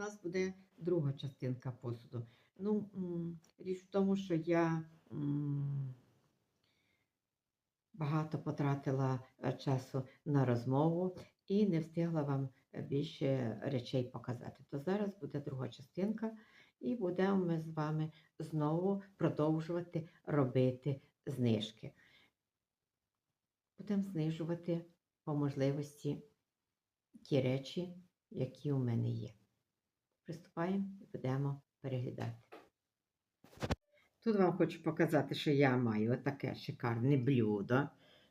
нас буде друга частинка посуду. Ну, річ в тому, що я багато потратила е, часу на розмову і не встигла вам е, більше речей показати. То зараз буде друга частинка, і будемо ми з вами знову продовжувати робити знижки. Будемо знижувати по можливості ті речі, які у мене є. Приступаємо і будемо переглядати. Тут вам хочу показати, що я маю таке шикарне блюдо.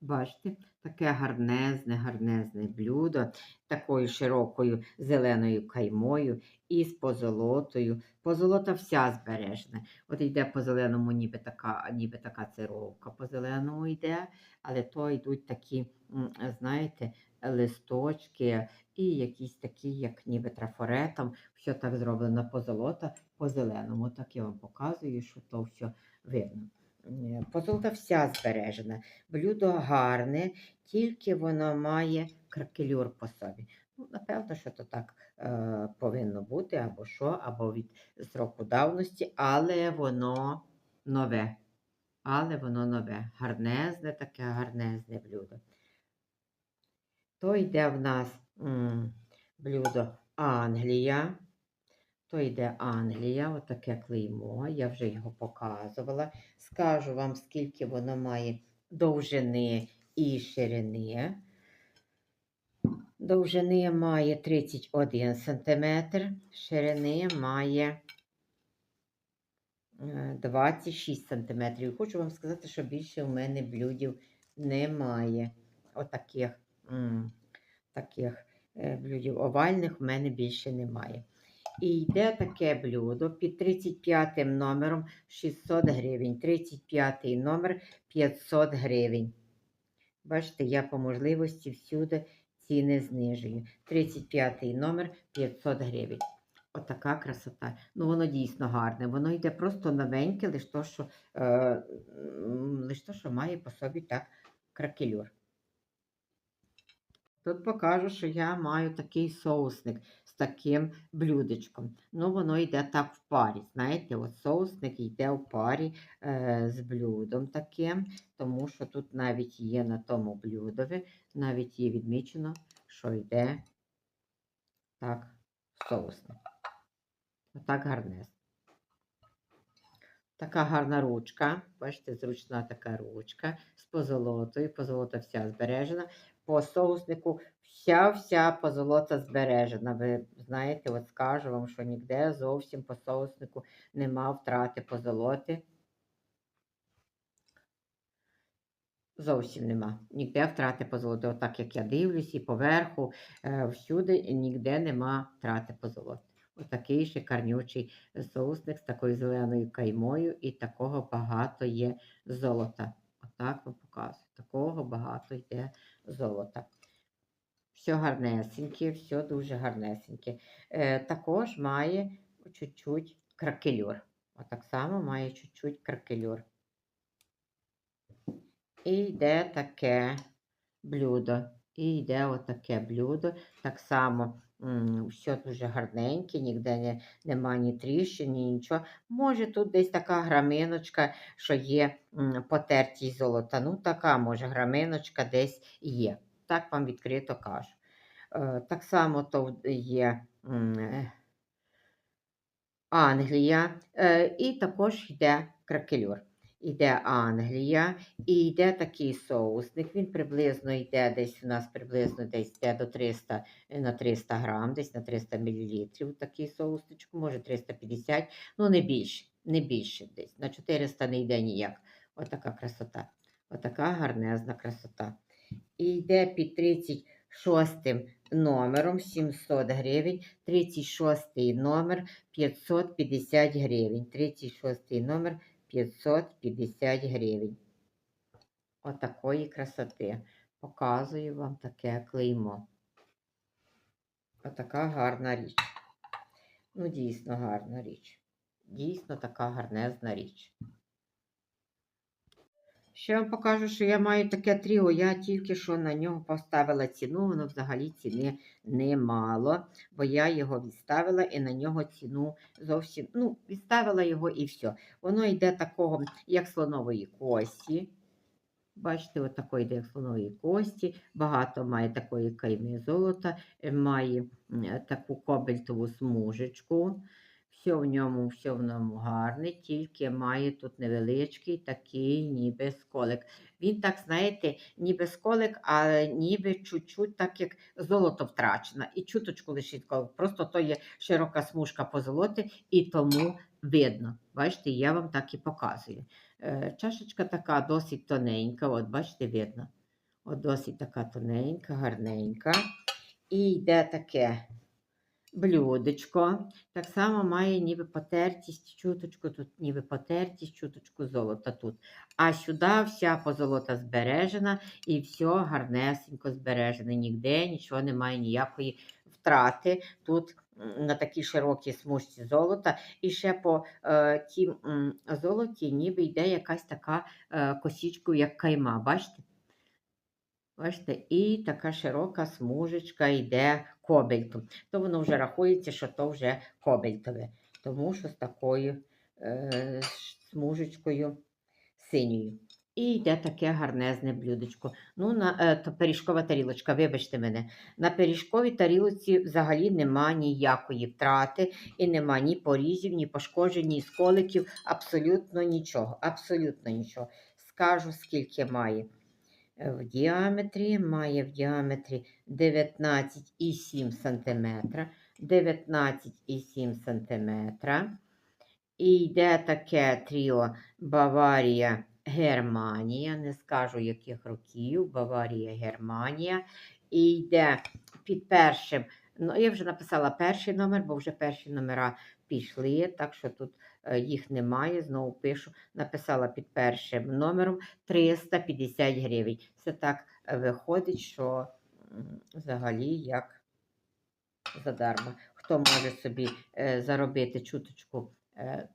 Бачите, таке гарнезне, гарнезне блюдо, такою широкою зеленою каймою і з позолотою. Позолота вся збережена. От йде по зеленому, ніби така, ніби така цировка по зеленому йде, але то йдуть такі, знаєте, листочки і якісь такі, як ніби трафаретом. Все так зроблено позолота по зеленому. Так я вам показую, що то все видно. Е, Позолота вся збережена. Блюдо гарне, тільки воно має кракелюр по собі. Ну, напевно, що то так е, повинно бути, або що, або від сроку давності, але воно нове. Але воно нове. Гарнезне таке, гарнезне блюдо. То йде в нас м, блюдо Англія. То йде Англія, отаке клеймо. Я вже його показувала. Скажу вам, скільки воно має довжини і ширини. Довжини має 31 см, ширини має е, 26 см. Хочу вам сказати, що більше в мене блюдів немає. Отаких таких е, блюдів овальних в мене більше немає. І йде таке блюдо під 35 номером 600 гривень. 35 номер 500 гривень. Бачите, я по можливості всюди ціни знижую. 35 номер 500 гривень. Отака красота. Ну, воно дійсно гарне. Воно йде просто новеньке, лише то, що, е, м, лиш то, що має по собі так кракелюр. Тут покажу, що я маю такий соусник з таким блюдечком. Ну, воно йде так в парі. Знаєте, от соусник йде в парі е, з блюдом таким, тому що тут навіть є на тому блюдові, навіть є відмічено, що йде так соусник. Отак гарне. Така гарна ручка. Бачите, зручна така ручка з позолотою. Позолота вся збережена. По соуснику вся-вся позолота збережена. Ви знаєте, от скажу вам, що ніде зовсім по соуснику нема втрати позолоти. Зовсім нема. Ніде втрати позолоти. Отак як я дивлюсь, і поверху, е, всюди ніде нема втрати позолоти. Отакий шикарнючий соусник з такою зеленою каймою, і такого багато є золота. Отак вам показую. Такого багато йде золота. Все гарнесеньке, все дуже гарнесеньке. Е, також має чуть-чуть кракелюр. Отак само має чуть-чуть кракелюр. І йде таке блюдо. І йде отаке блюдо. Так само все дуже гарненьке, ніде не, нема ні тріщин, ні нічого. Може, тут десь така граминочка, що є м, потертість золота. Ну, така, може, граминочка десь є. Так вам відкрито кажу. Е, так само то є Англія, е, і також йде кракелюр. Іде Англія, і йде такий соусник. Він приблизно йде десь у нас приблизно десь йде до 300 е, на 300 грам, десь на 300 мл. Такий соусничок, може 350, ну не більше, не більше десь. На 400 не йде ніяк. Отака красота. Отака гарнезна красота. І йде під 36 номером 700 гривень, 36 номер 550 гривень. 36 номер 550 гривень. Отакої красоти. Показую вам таке клеймо. Отака гарна річ. Ну, дійсно гарна річ. Дійсно така гарнезна річ. Ще вам покажу, що я маю таке тріо. Я тільки що на нього поставила ціну, воно взагалі ціни немало, бо я його відставила і на нього ціну зовсім ну, відставила його і все. Воно йде такого, як слонової кості. Бачите, от такої йде слонової кості, багато має такої кайми золота, має таку кобальтову смужечку. Все в ньому, все в ньому гарне, тільки має тут невеличкий такий ніби сколик. Він так, знаєте, ніби сколик, але ніби чуть-чуть так як золото втрачено. І чуточку лишить сколик. Просто то є широка смужка по золоті, і тому видно. Бачите, я вам так і показую. Е, Чашечка така досить тоненька, от бачите, видно. От досить така тоненька, гарненька. І йде таке блюдечко. Так само має ніби потертість, чуточку, тут ніби потертість, чуточку золота тут. А сюди вся позолота збережена і все гарнесенько збережене. Ніде нічого немає, ніякої втрати. Тут на такій широкій смужці золота. І ще по е, тім золоті ніби йде якась така е, косічка, як кайма. Бачите? Бачите, і така широка смужечка йде кобальту. То воно вже рахується, що то вже кобальтове. Тому що з такою е, смужечкою синьою. І йде таке гарнезне блюдечко. Ну, на е, то пиріжкова тарілочка, вибачте мене. На пиріжковій тарілочці взагалі нема ніякої втрати, і нема ні порізів, ні пошкоджень, ні сколиків, абсолютно нічого. Абсолютно нічого. Скажу, скільки має. В діаметрі має в діаметрі 19,7 см. 19,7 см. І йде таке тріо Баварія Германія. Не скажу яких років. Баварія Германія. І йде під першим. Ну, я вже написала перший номер, бо вже перші номера пішли, так що тут е, їх немає. Знову пишу. Написала під першим номером 350 гривень. Це так е, виходить, що взагалі як задарма. Хто може собі е, заробити чуточку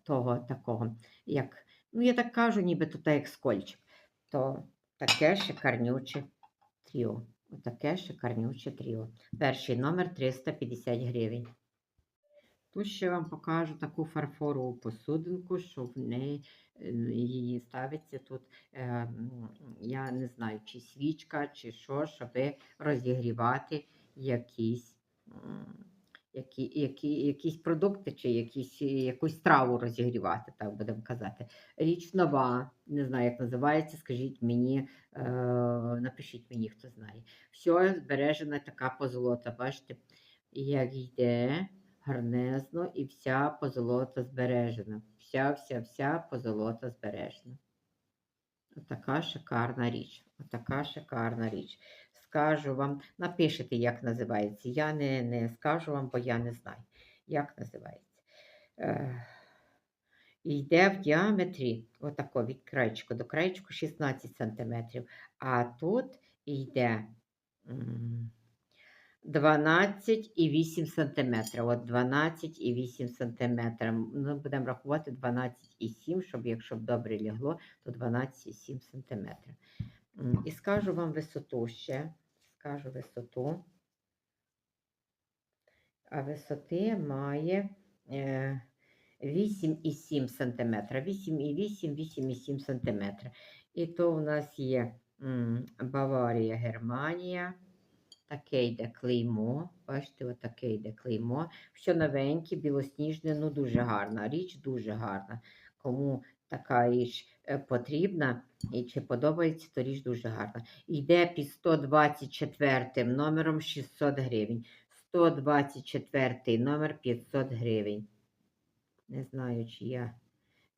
того такого, як, ну я так кажу, ніби так як скольчик, то таке шикарнюче тріо. Отаке шикарнюче тріо. Перший номер 350 гривень. Тут ще вам покажу таку фарфорову посудинку, що в неї е, її ставиться тут, е, я не знаю, чи свічка, чи що, щоб розігрівати якісь, які, які, якісь продукти, чи якісь, якусь страву розігрівати, так будемо казати. Річ нова, не знаю, як називається, скажіть мені, е, напишіть мені, хто знає. Все збережена така позолота, бачите, як йде гарнезно і вся позолота збережена. Вся, вся, вся позолота збережена. Отака шикарна річ. Отака шикарна річ. Скажу вам, напишите, як називається. Я не, не скажу вам, бо я не знаю, як називається. Е, йде в діаметрі, отако від краєчку до краєчку 16 см. А тут йде. 12,8 см. От 12,8 см. Ну, будемо рахувати 12,7, щоб якщо б добре лягло, то 12,7 см. І скажу вам висоту ще. Скажу висоту. А висоти має е, 8,7 см. 8,8, 8,7 см. І то у нас є Баварія, Германія. Таке йде клеймо. Бачите, отаке йде клеймо. Все новеньке, білосніжне, ну дуже гарна. Річ дуже гарна. Кому така річ потрібна і чи подобається, то річ дуже гарна. Йде під 124 номером 600 гривень. 124 номер 500 гривень. Не знаю, чи я,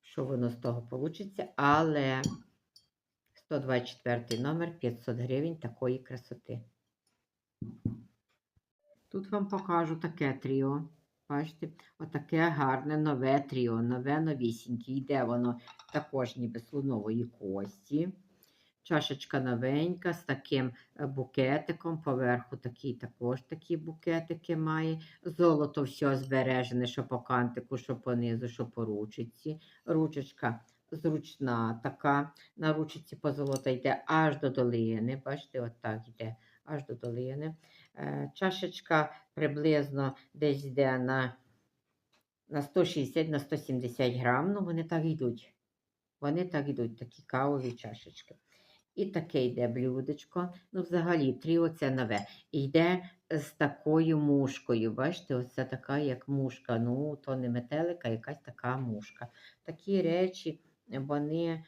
що воно з того вийде, але 124 номер 500 гривень такої красоти. Тут вам покажу таке тріо. Бачите, отаке гарне нове тріо, нове новісіньке. Йде воно також ніби слонової кості. Чашечка новенька з таким е, букетиком. Поверху такий також такі букетики має. Золото все збережене, що по кантику, що по низу, що по ручці. Ручечка зручна така. На ручці позолота йде аж до долини. Бачите, от йде аж до долини. Е, Чашечка приблизно десь йде на, на 160 на 170 грам. Ну, вони так йдуть. Вони так йдуть, такі кавові чашечки. І таке йде блюдечко. Ну, взагалі, тріо це нове. Йде з такою мушкою. Бачите, оце така, як мушка. Ну, то не метелика, якась така мушка. Такі речі, вони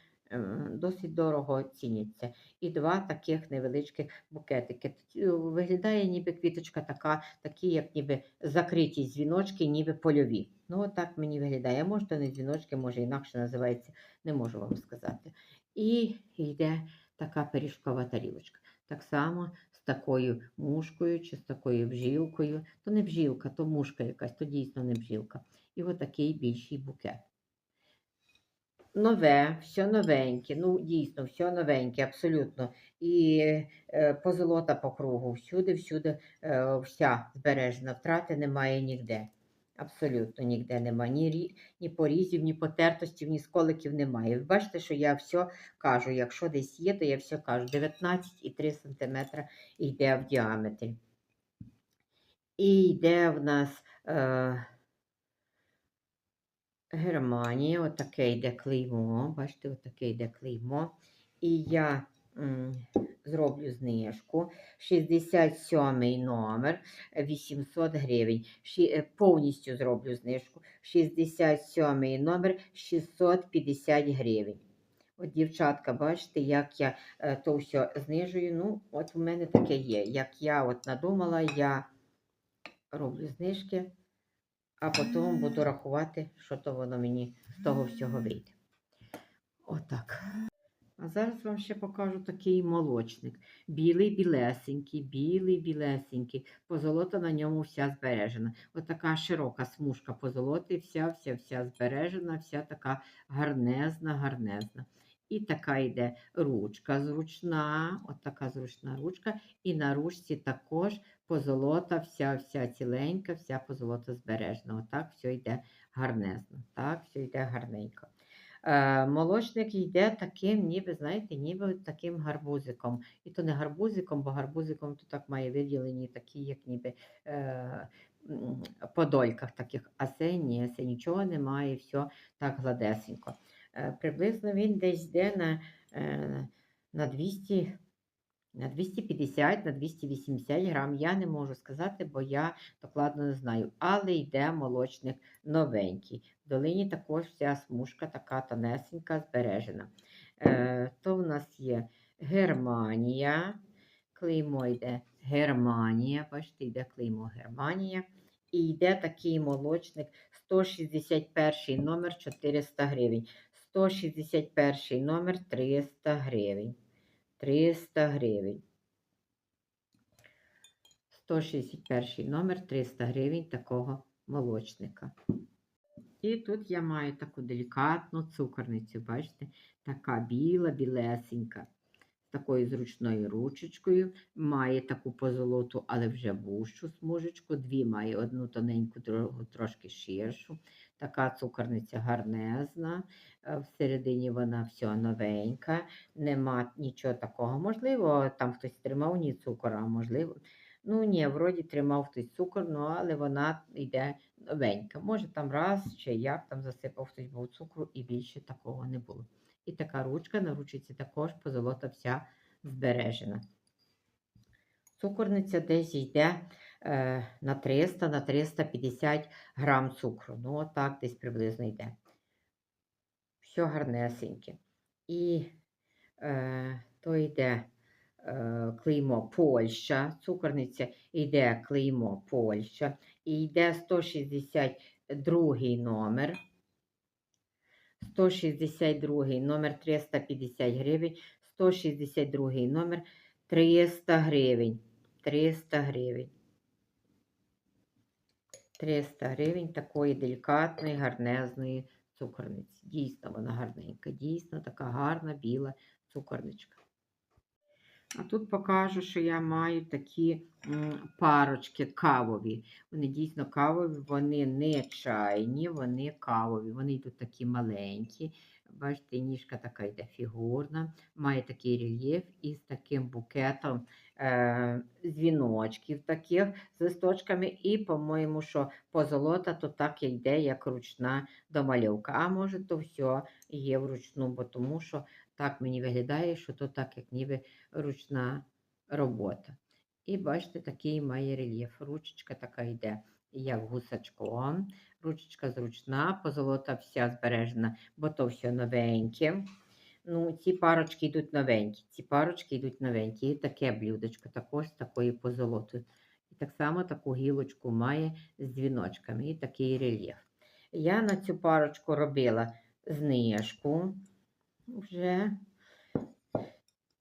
досить дорого ціняться. І два таких невеличких букетики. Е, Виглядає ніби квіточка така, такі, як ніби закриті дзвіночки, ніби польові. Ну, отак мені виглядає. Може, то не дзвіночки, може інакше називається, не можу вам сказати. І йде така пиріжкова тарілочка. Так само з такою мушкою чи з такою бжілкою. То не бжілка, то мушка якась, то дійсно не бжілка. І отакий більший букет. Нове, все новеньке, ну дійсно, все новеньке, абсолютно. І е, позолота по кругу, всюди, всюди е, вся збережена, втрати немає ніде. Абсолютно ніде немає. Ні, ні порізів, ні потертостів, ні сколиків немає. Ви бачите, що я все кажу. Якщо десь є, то я все кажу. 19,3 см йде в діаметрі. І йде в нас е, Германія, отаке йде клеймо. Бачите, отаке йде клеймо. І я м, зроблю знижку. 67 номер 800 гривень. Ші, е, повністю зроблю знижку. 67 номер 650 гривень. От, дівчатка, бачите, як я е, то все знижую. Ну, от у мене таке є. Як я от надумала, я роблю знижки, а потім буду рахувати, що то воно мені з того всього вийде. Отак. А зараз вам ще покажу такий молочник. Білий білесенький, білий білесенький. Позолота на ньому вся збережена. Отака широка смужка позолоти, вся, вся, вся збережена, вся така гарнезна, гарнезна. І така йде ручка зручна, от така зручна ручка. І на ручці також позолота, вся, вся ціленька, вся позолота збережена. Отак все йде гарнезно. Так, все йде гарненько. Е, молочник йде таким, ніби, знаєте, ніби таким гарбузиком. І то не гарбузиком, бо гарбузиком то так має виділені такі, як ніби е, по дольках таких. А це ні, це нічого немає, все так гладесенько. Е, приблизно він десь йде на, е, на 200. На 250, на 280 грам я не можу сказати, бо я докладно не знаю. Але йде молочник новенький. В долині також вся смужка така тонесенька, збережена. Е, то в нас є Германія. Клеймо йде Германія. Бачите, йде клеймо Германія. І йде такий молочник 161 номер 400 гривень. 161 номер 300 гривень. 300 гривень. 161 номер 300 гривень такого молочника. І тут я маю таку делікатну цукорницю, бачите, така біла, білесенька, з такою зручною ручечкою. Має таку позолоту, але вже вущу смужечку. Дві має одну тоненьку, другу трошки ширшу. Така цукорниця гарнезна. е, Всередині вона все новенька, нема нічого такого. Можливо, там хтось тримав ні цукор, а можливо. Ну, ні, вроді тримав хтось цукор, ну, але вона йде новенька. Може, там раз чи як там засипав хтось був цукру, і більше такого не було. І така ручка на ручці також позолота вся збережена. Цукорниця десь йде на 300 на 350 грам цукру. Ну, отак десь приблизно йде. Все гарнесеньке. І е, то йде е, клеймо Польща, цукорниця йде клеймо Польща, і йде 162 номер. 162 номер 350 гривень, 162 номер 300 гривень. 300 гривень. 300 гривень такої делікатної, гарнезної цукорниці. Дійсно, вона гарненька, дійсно така гарна біла цукорничка. А тут покажу, що я маю такі парочки кавові. Вони дійсно кавові, вони не чайні, вони кавові. Вони йдуть такі маленькі. Бачите, ніжка така йде фігурна, має такий рельєф із таким букетом дзвіночків таких з листочками. І, по-моєму, що позолота то так йде, як ручна домальовка. А може, то все є вручну, бо тому що так мені виглядає, що то так, як ніби ручна робота. І бачите, такий має рельєф. Ручечка така йде, як гусачком. Ручечка зручна, позолота вся збережена, бо то все новеньке. Ну, ці парочки йдуть новенькі. Ці парочки йдуть новенькі. І таке блюдечко також такої позолотою. І так само таку гілочку має з дзвіночками і такий рельєф. Я на цю парочку робила знижку вже.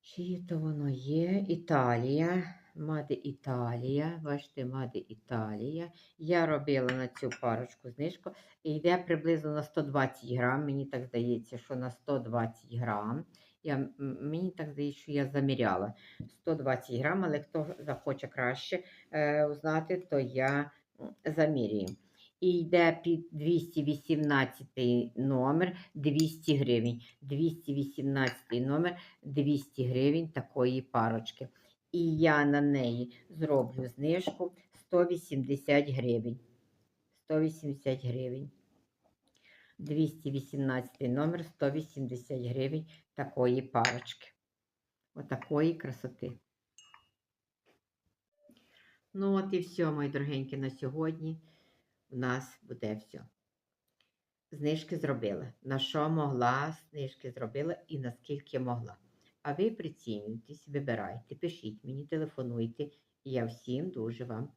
Чи то воно є? Італія. Маде Італія. Бачите, Маде Італія. Я робила на цю парочку знижку. І йде приблизно на 120 грам. Мені так здається, що на 120 грам. Я, мені так здається, що я заміряла 120 грам, але хто захоче краще е, узнати, то я замірюю. І йде під 218 номер 200 гривень. 218 номер 200 гривень такої парочки. І я на неї зроблю знижку 180 гривень. 180 гривень. 218 номер 180 гривень такої парочки. Отакої красоти. Ну, от і все, мої дорогенькі, на сьогодні у нас буде все. Знижки зробила. На що могла, знижки зробила і наскільки могла. А ви прицінюйтесь, вибирайте, пишіть мені, телефонуйте, і я всім дуже вам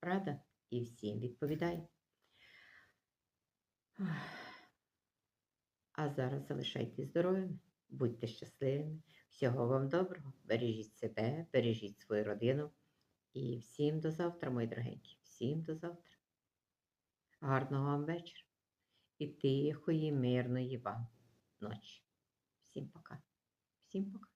рада і всім відповідаю. А зараз залишайтесь здоровими, будьте щасливими. Всього вам доброго. Бережіть себе, бережіть свою родину. І всім до завтра, мої дорогенькі. Всім до завтра. Гарного вам вечора і тихої, мирної вам ночі. Всім пока. Всім пока.